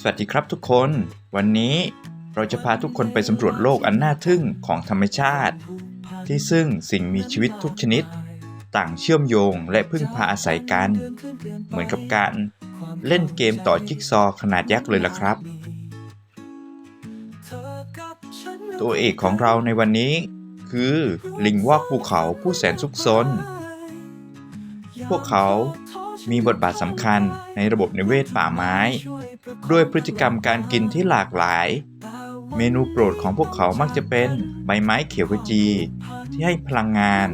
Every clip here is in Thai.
สวัสดีครับทุกคน วันนี้เราจะพาทุกคนไปสำรวจโลกอันน่าทึ่งของธรรมชาติ ที่ซึ่งสิ่งมีชีวิตทุกชนิด ต่างเชื่อมโยงและพึ่งพาอาศัยกัน เหมือนกับการเล่นเกมต่อจิ๊กซอขนาดยักษ์เลยล่ะครับ ตัวเอกของเราในวันนี้ คือลิงวอกภูเขาผู้แสนซุกซนพวกเขา มีบทบาทสำคัญในระบบนิเวศป่าไม้ ด้วยพฤติกรรมการกินที่หลากหลาย เมนูโปรดของพวกเขามักจะเป็นใบไม้เขียวขจี ที่ให้พลังงาน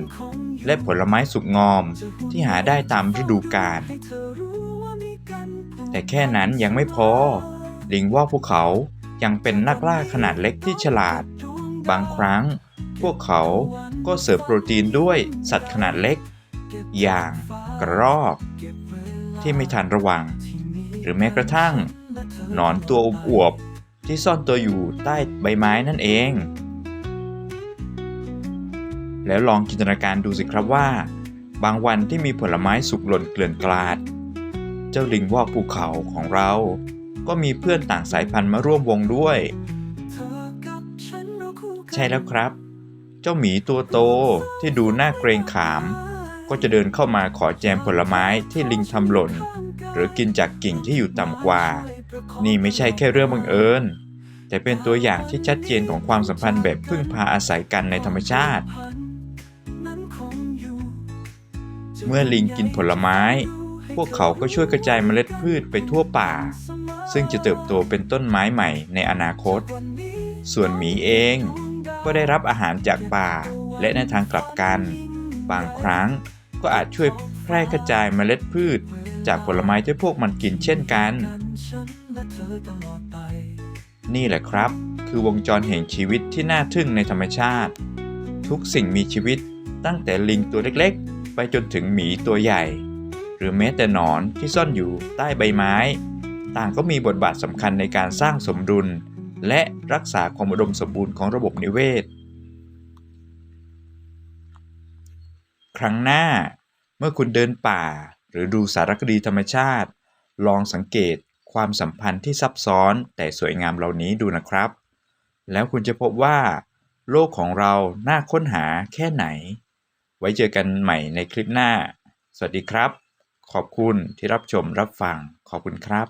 และผลไม้สุกงอมที่หาได้ตามฤดูกาลแต่แค่นั้นยังไม่พอ ลิงว่าพวกเขายังเป็นนักล่าขนาดเล็กที่ฉลาด บางครั้งพวกเขาก็เสริมโปรตีนด้วยสัตว์ขนาดเล็ก อย่างกระรอก ที่ไม่ทันระวัง หรือแม้กระทั่ง หนอนตัวอวบๆที่ซ่อนตัวอยู่ใต้ใบไม้นั่นเอง แล้วลองจินตนาการดูสิครับว่า บางวันที่มีผลไม้สุกหล่นเกลื่อนกลาด เจ้าลิงวอกภูเขาของเรา ก็มีเพื่อนต่างสายพันธุ์มาร่วมวงด้วย ใช่แล้วครับ เจ้าหมีตัวโตที่ดูน่าเกรงขาม ก็จะเดินเข้ามาขอแจมผลไม้ที่ลิงทำหล่น หรือกินจากกิ่งที่อยู่ต่ำกว่า นี่ไม่ใช่แค่เรื่องบังเอิญ แต่เป็นตัวอย่างที่ชัดเจนของความสัมพันธ์แบบพึ่งพาอาศัยกันในธรรมชาติ เมื่อลิงกินผลไม้ พวกเขาก็ช่วยกระจายเมล็ดพืชไปทั่วป่า ซึ่งจะเติบโตเป็นต้นไม้ใหม่ในอนาคต ส่วนหมีเองก็ได้รับอาหารจากป่าและในทางกลับกัน บางครั้งก็อาจช่วยแพร่กระจายเมล็ดพืช จากผลไม้ที่พวกมันกินเช่นกัน นี่แหละครับ คือวงจรแห่งชีวิตที่น่าทึ่งในธรรมชาติ ทุกสิ่งมีชีวิตตั้งแต่ลิงตัวเล็กๆ ไปจนถึงหมีตัวใหญ่ หรือแม้แต่หนอนที่ซ่อนอยู่ใต้ใบไม้ ต่างก็มีบทบาทสำคัญในการสร้างสมดุล และรักษาความอุดมสมบูรณ์ของระบบนิเวศ ครั้งหน้า เมื่อคุณเดินป่า หรือดูสารคดีธรรมชาติ ลองสังเกตความสัมพันธ์ที่ซับซ้อนแต่สวยงามเหล่านี้ดูนะครับ แล้วคุณจะพบว่า โลกของเราน่าค้นหาแค่ไหน ไว้เจอกันใหม่ในคลิปหน้า สวัสดีครับ ขอบคุณที่รับชมรับฟัง ขอบคุณครับ